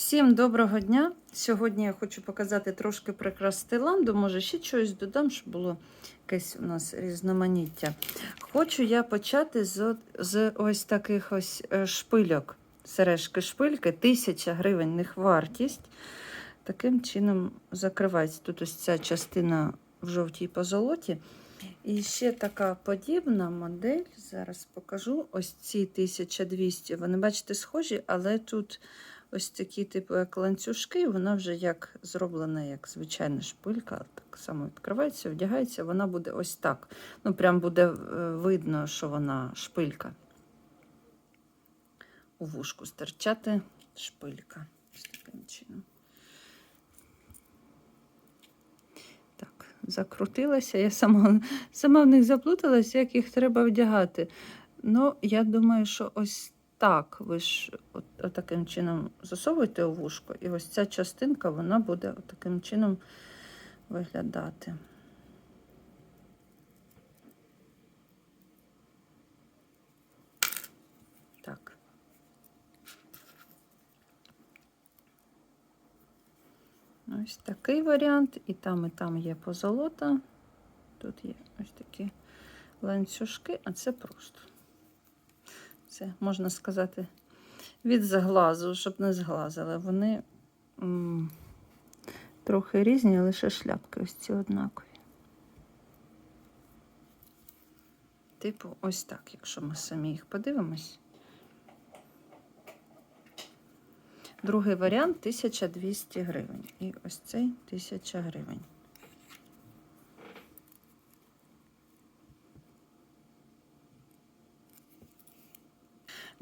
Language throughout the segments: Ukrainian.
Всім доброго дня! Сьогодні я хочу показати трошки прикрасти ланду. Може, ще щось додам, щоб було якесь у нас різноманіття. Хочу я почати з, з ось таких ось е, шпильок. Сережки шпильки, 1000 гривень них вартість. Таким чином закривається. Тут ось ця частина в жовтій позолоті. І ще така подібна модель. Зараз покажу. Ось ці 1200. Вони, бачите, схожі, але тут ось такі, типу, як ланцюжки, вона вже як зроблена, як звичайна шпилька. Так само відкривається, вдягається, вона буде ось так. Ну, прям буде е, видно, що вона шпилька. У вушку стирчати шпилька. Ось таким чином. Так, закрутилася. Я сама, сама в них заплуталась, як їх треба вдягати. Ну, я думаю, що ось так. Ви ж от, от таким чином засовуєте у вушко, і ось ця частинка вона буде от таким чином виглядати. Так. Ось такий варіант. І там, і там є позолота. Тут є ось такі ланцюжки, а це просто. Це, можна сказати, від заглазу, щоб не зглазили. Вони м, трохи різні, лише шляпки ось ці однакові. Типу, ось так, якщо ми самі їх подивимось. Другий варіант 1200 гривень. І ось цей 1000 гривень.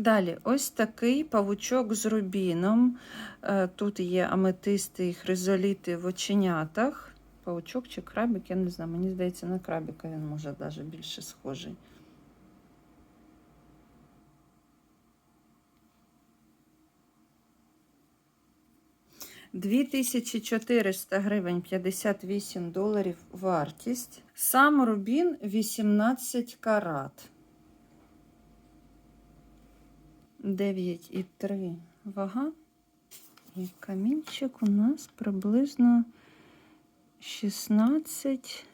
Далі, ось такий павучок з рубіном. Е, Тут є аметисти і хризоліти в оченятах. Павучок чи крабик, я не знаю. Мені здається, на крабіка він може навіть більше схожий. Дві тисячі 400 гривень 58 доларів вартість. Сам рубін 18 карат. 9,3 вага. І камінчик у нас приблизно 16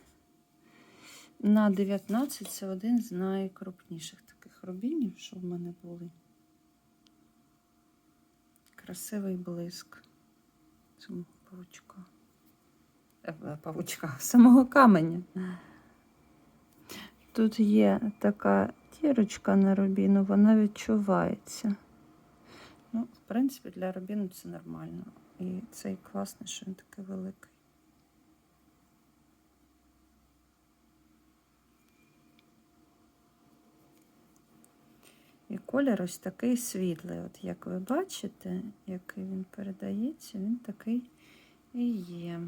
на 19. Це один з найкрупніших таких рубінів, що в мене були. Красивий блиск цього павучка. Е, Павучка, самого каменя. Тут є така Тірочка на рубіну, вона відчувається. Ну, в принципі, для рубіну це нормально. І цей класний, що він такий великий. І колір ось такий світлий. От як ви бачите, який він передається, він такий і є.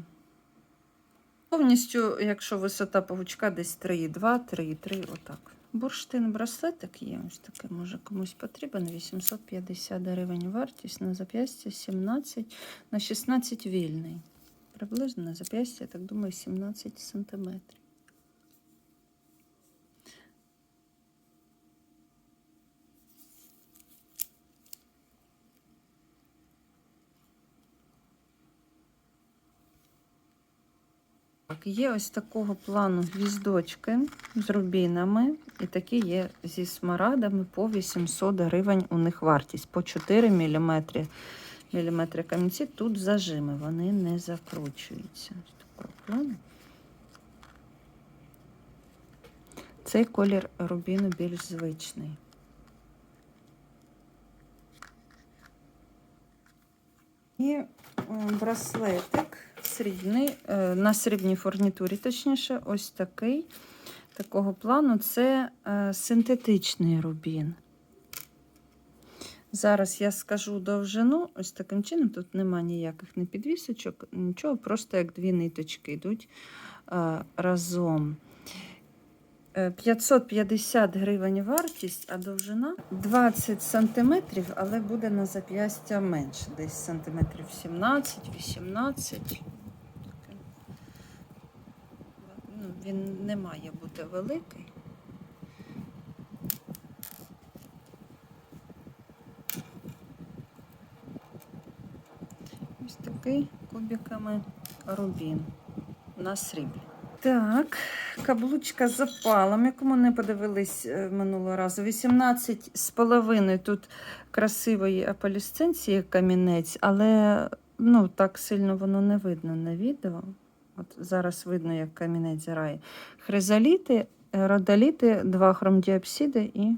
Повністю, якщо висота павучка десь 3,2, 3,3, отак. Бурштин браслетик є, ось такий, може комусь потрібен. 850 гривень вартість на зап'ястя 17 на 16 вільний. Приблизно на зап'ястя, я так думаю, 17 сантиметрів. Так, є ось такого плану гвіздочки з рубінами, і такі є зі смарадами по 800 гривень у них вартість, по 4 мм. Міліметри камінці. Тут зажими, вони не закручуються. Цей колір рубіну більш звичний. І браслетик срібний, е, на срібній фурнітурі, точніше, ось такий, такого плану це е, синтетичний рубін. Зараз я скажу довжину, ось таким чином, тут нема ніяких не підвісочок, нічого, просто як дві ниточки йдуть разом. 550 гривень вартість, а довжина 20 сантиметрів, але буде на зап'ястя менше. Десь сантиметрів 17-18. Ну, Він не має бути великий. Ось такий кубиками рубін на сріблі. Так, каблучка з запалом, яку ми не подивились е, минулого разу. 18 з половиною тут красивої аполісценції камінець, але ну, так сильно воно не видно на відео. От зараз видно, як камінець зирає. Хризаліти, родоліти, два хромдіапсиди і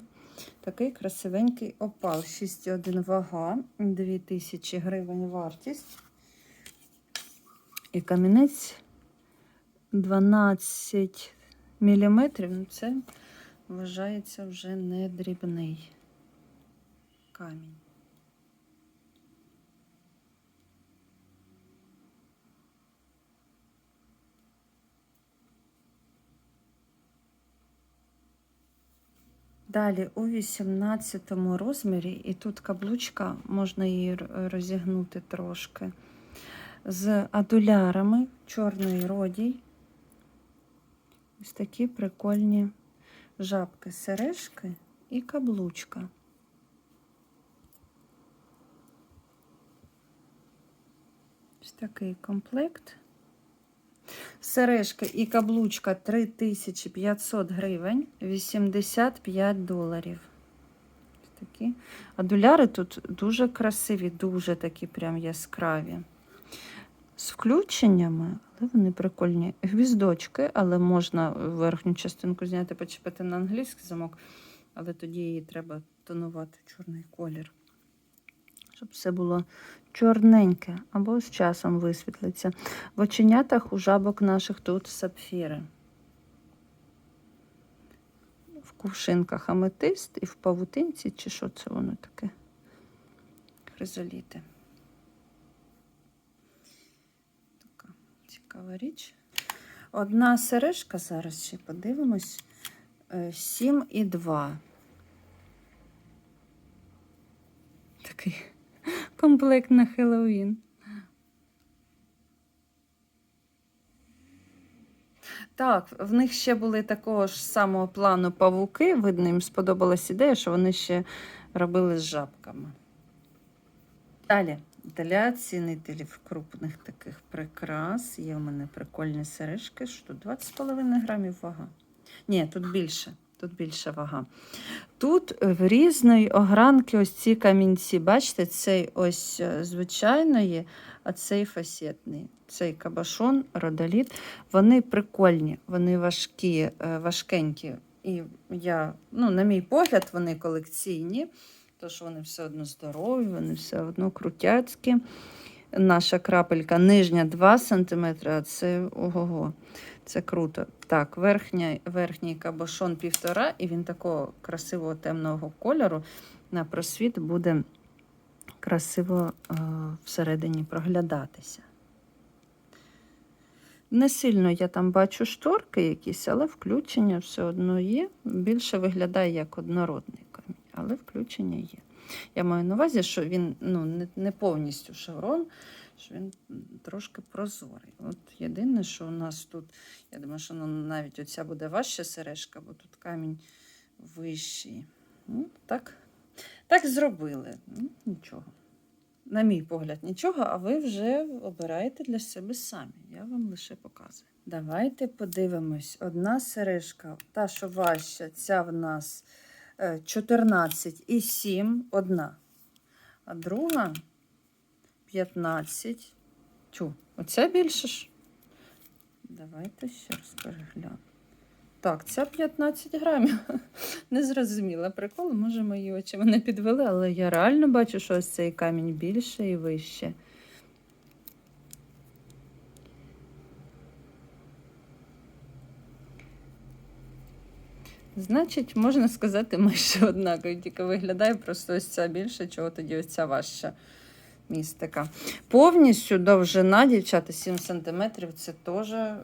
такий красивенький опал. 6,1 вага, 2000 гривень вартість. І камінець 12 міліметрів. Ну, це вважається вже не дрібний камінь. Далі у 18 розмірі, і тут каблучка, можна її розігнути трошки, з адулярами чорної родій. Ось такі прикольні жабки, сережки і каблучка. Ось такий комплект. Сережка і каблучка 3500 гривень, 85 доларів. Такі. Адуляри тут дуже красиві, дуже такі прям яскраві. З включеннями, але вони прикольні. Гвіздочки, але можна верхню частинку зняти, почепити на англійський замок, але тоді її треба тонувати чорний колір. Щоб все було чорненьке або з часом висвітлиться. В оченятах у жабок наших тут сапфіри. В кувшинках аметист і в павутинці, чи що це воно таке? Хризоліти. Така цікава річ. Одна сережка зараз ще подивимось. 7 і 2. Такий комплект на Хеллоуін. Так, в них ще були такого ж самого плану павуки. Видно, їм сподобалась ідея, що вони ще робили з жабками. Далі, для цінителів крупних таких прикрас. Є у мене прикольні сережки, що 20,5 грамів вага. Ні, тут більше. Тут більша вага. Тут в різної огранки ось ці камінці. Бачите, цей ось е, звичайної, а цей фасетний. Цей кабашон, родоліт. Вони прикольні, вони важкі, е, важкенькі. І я, ну, на мій погляд, вони колекційні, тож вони все одно здорові, вони все одно крутяцькі. Наша крапелька нижня 2 см, а це ого-го. Це круто. Так, верхня, верхній кабошон півтора, і він такого красивого темного кольору на просвіт буде красиво е, всередині проглядатися. Не сильно я там бачу шторки якісь, але включення все одно є. Більше виглядає як однородний камінь, але включення є. Я маю на увазі, що він ну, не, не повністю шеврон, що він трошки прозорий. От єдине, що у нас тут, я думаю, що ну, навіть оця буде важча сережка, бо тут камінь вищий. Ну, так, так зробили. Ну, нічого. На мій погляд, нічого, а ви вже обираєте для себе самі. Я вам лише показую. Давайте подивимось. Одна сережка, та, що важча, ця в нас 14 і 7, одна. А друга 15. Тю, оця більше ж. Давайте ще раз перегляну. Так, ця 15 грамів. Не зрозуміла прикол. Може, мої очі мене підвели, але я реально бачу, що ось цей камінь більше і вище. Значить, можна сказати, майже однаково, тільки виглядає просто ось ця більше, чого тоді ось ця важча містика. Повністю довжина, дівчата, 7 см, це теж е,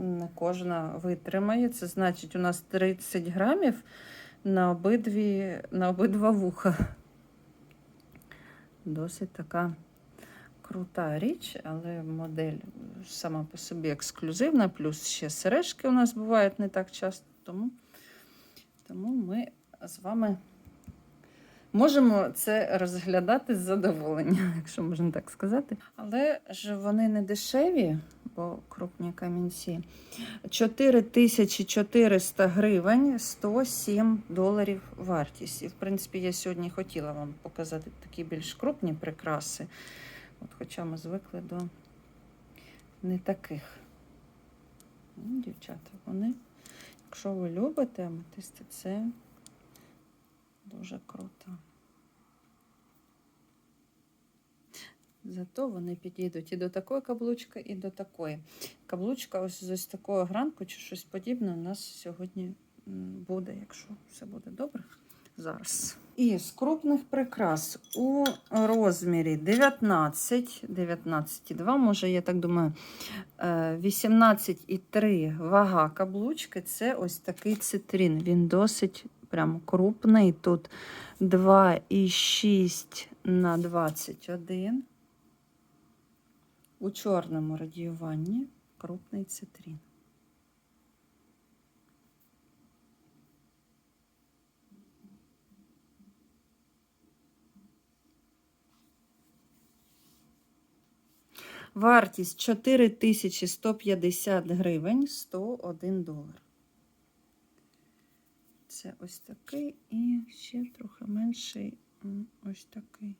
не кожна витримає. Це значить, у нас 30 грамів на обидві, на обидва вуха. Досить така крута річ, але модель сама по собі ексклюзивна, плюс ще сережки у нас бувають не так часто, тому, тому ми з вами Можемо це розглядати з задоволенням, якщо можна так сказати. Але ж вони не дешеві, бо крупні камінці. 4400 гривень, 107 доларів вартість. І, в принципі, я сьогодні хотіла вам показати такі більш крупні прикраси. От, хоча ми звикли до не таких. Ну, Дівчата, вони, якщо ви любите аметисти, це дуже круто. Зато вони підійдуть і до такої каблучки, і до такої. Каблучка ось з ось такого гранку чи щось подібне у нас сьогодні буде, якщо все буде добре. Зараз. І з крупних прикрас у розмірі 19, 19,2, може, я так думаю, е, 18,3 вага каблучки це ось такий цитрин. Він досить прям крупний. Тут 2,6 на 21. У чорному радіюванні крупний цитрин. Вартість 4150 гривень 101 долар. Це ось такий і ще трохи менший ось такий.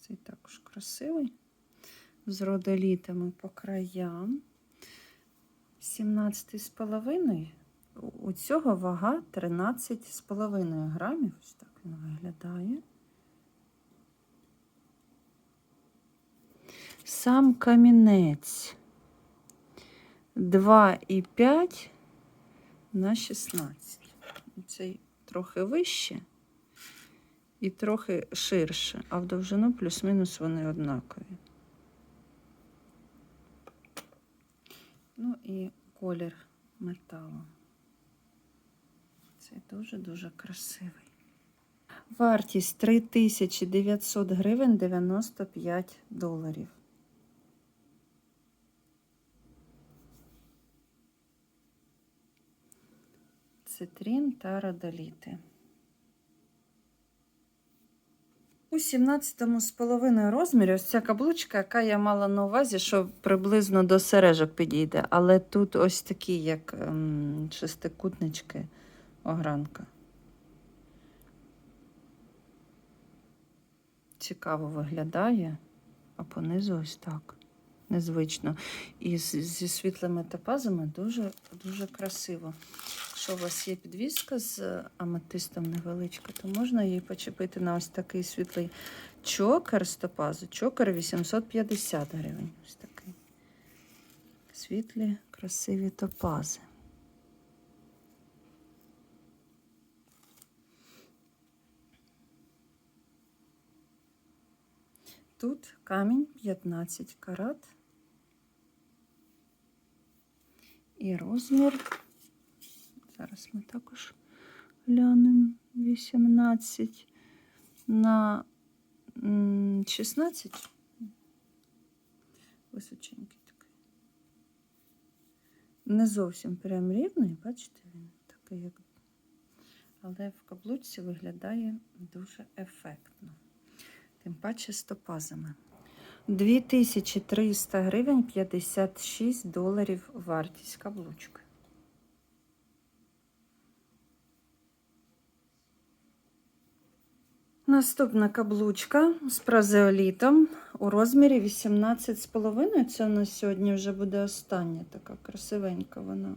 Цей також красивий. З родолітами по краям. 17,5. У- цього вага 13,5 грамів. Ось так він виглядає. Сам камінець 2,5 на 16. Цей трохи вище і трохи ширше, а в довжину плюс-мінус вони однакові. Ну і колір металу. Цей дуже-дуже красивий. Вартість 3900 гривень 95 доларів. Цитрін та родоліти. У 17 з половиною розмірі ось ця каблучка, яка я мала на увазі, що приблизно до сережок підійде. Але тут ось такі, як ем, шестикутнички огранка. Цікаво виглядає, а понизу ось так. Незвично. І зі світлими топазами дуже, дуже красиво. Якщо у вас є підвіска з аметистом невеличка, то можна її почепити на ось такий світлий чокер з топазу. Чокер 850 гривень. Ось такий. Світлі, красиві топази. Тут камінь 15 карат. І розмір. Зараз ми також глянемо 18 на 16. Височенький такий. Не зовсім прям рівний, бачите, він такий, як. Але в каблучці виглядає дуже ефектно. Тим паче з топазами. 2300 гривень 56 доларів вартість каблучки. Наступна каблучка з празеолітом у розмірі 18,5. Це у нас сьогодні вже буде остання така красивенька вона.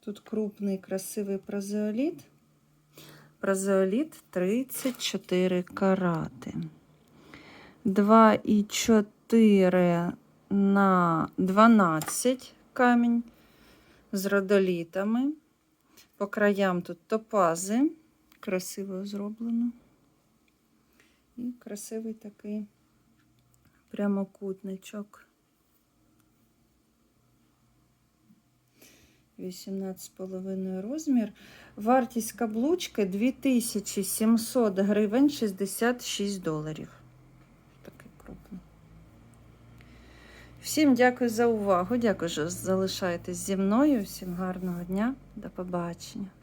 Тут крупний красивий празеоліт. Празеоліт 34 карати. 2,4 на 12 камінь з родолітами. По краям тут топази. Красиво зроблено. І красивий такий прямокутничок. 18,5 розмір. Вартість каблучки 2700 гривень 66 доларів. Такий крупний. Всім дякую за увагу. Дякую, що залишаєтесь зі мною. Всім гарного дня. До побачення.